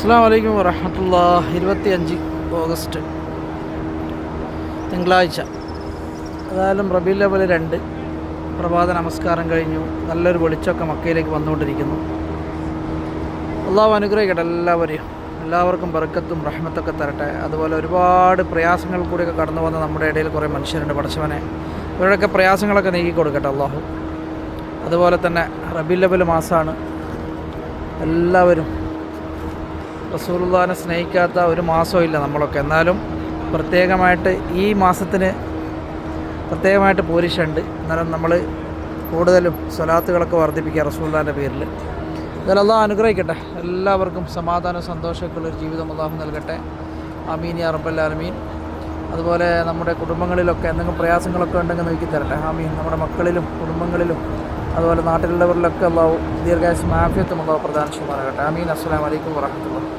അസ്സാം വലൈക്കും വറഹമത്തുള്ള ഇരുപത്തി അഞ്ച് ഓഗസ്റ്റ് തിങ്കളാഴ്ച. ഏതായാലും റബീൽ ലെവൽ രണ്ട്. പ്രഭാത നമസ്കാരം കഴിഞ്ഞു. നല്ലൊരു വെളിച്ചമൊക്കെ മക്കയിലേക്ക് വന്നുകൊണ്ടിരിക്കുന്നു. അള്ളാഹു അനുഗ്രഹിക്കട്ടെ എല്ലാവരെയും. എല്ലാവർക്കും ബർക്കത്തും റഹ്മത്തൊക്കെ തരട്ടെ. അതുപോലെ ഒരുപാട് പ്രയാസങ്ങൾ കൂടിയൊക്കെ കടന്നു വന്ന നമ്മുടെ ഇടയിൽ കുറേ മനുഷ്യരുണ്ട് പഠിച്ചവനെ ഇവരുടെയൊക്കെ പ്രയാസങ്ങളൊക്കെ നീക്കി കൊടുക്കട്ടെ അള്ളാഹു അതുപോലെ തന്നെ റബി ലെവൽ മാസമാണ് എല്ലാവരും റസൂലുള്ളാഹിനെ സ്നേഹിക്കാത്ത ഒരു മാസവും ഇല്ല നമ്മളൊക്കെ. എന്നാലും പ്രത്യേകമായിട്ട് ഈ മാസത്തിന് പ്രത്യേകമായിട്ട് പോരിഷുണ്ട് എന്നാലും നമ്മൾ കൂടുതലും സ്വലാത്തുകളൊക്കെ വർദ്ധിപ്പിക്കുക റസൂലുള്ളാഹിന്റെ പേരിൽ അള്ളാഹ് അനുഗ്രഹിക്കട്ടെ. എല്ലാവർക്കും സമാധാനവും സന്തോഷമൊക്കെയുള്ളൊരു ജീവിതം അള്ളാഹു നൽകട്ടെ. അമീൻ യാ റബ്ബല്ലാലമീൻ അതുപോലെ നമ്മുടെ കുടുംബങ്ങളിലൊക്കെ എന്തെങ്കിലും പ്രയാസങ്ങളൊക്കെ ഉണ്ടെങ്കിൽ നോക്കി തരട്ടെ ആമീൻ. നമ്മുടെ മക്കളിലും കുടുംബങ്ങളിലും അതുപോലെ നാട്ടിലുള്ളവരിലൊക്കെ അള്ളാഹു ദീർഘായുസ് മാഫിയത്തും അള്ളാഹു പ്രധാന ചെയ്യുമാറാകട്ടെ. ആമീൻ. അസ്സലാമു അലൈക്കും വറഹമത്തുള്ള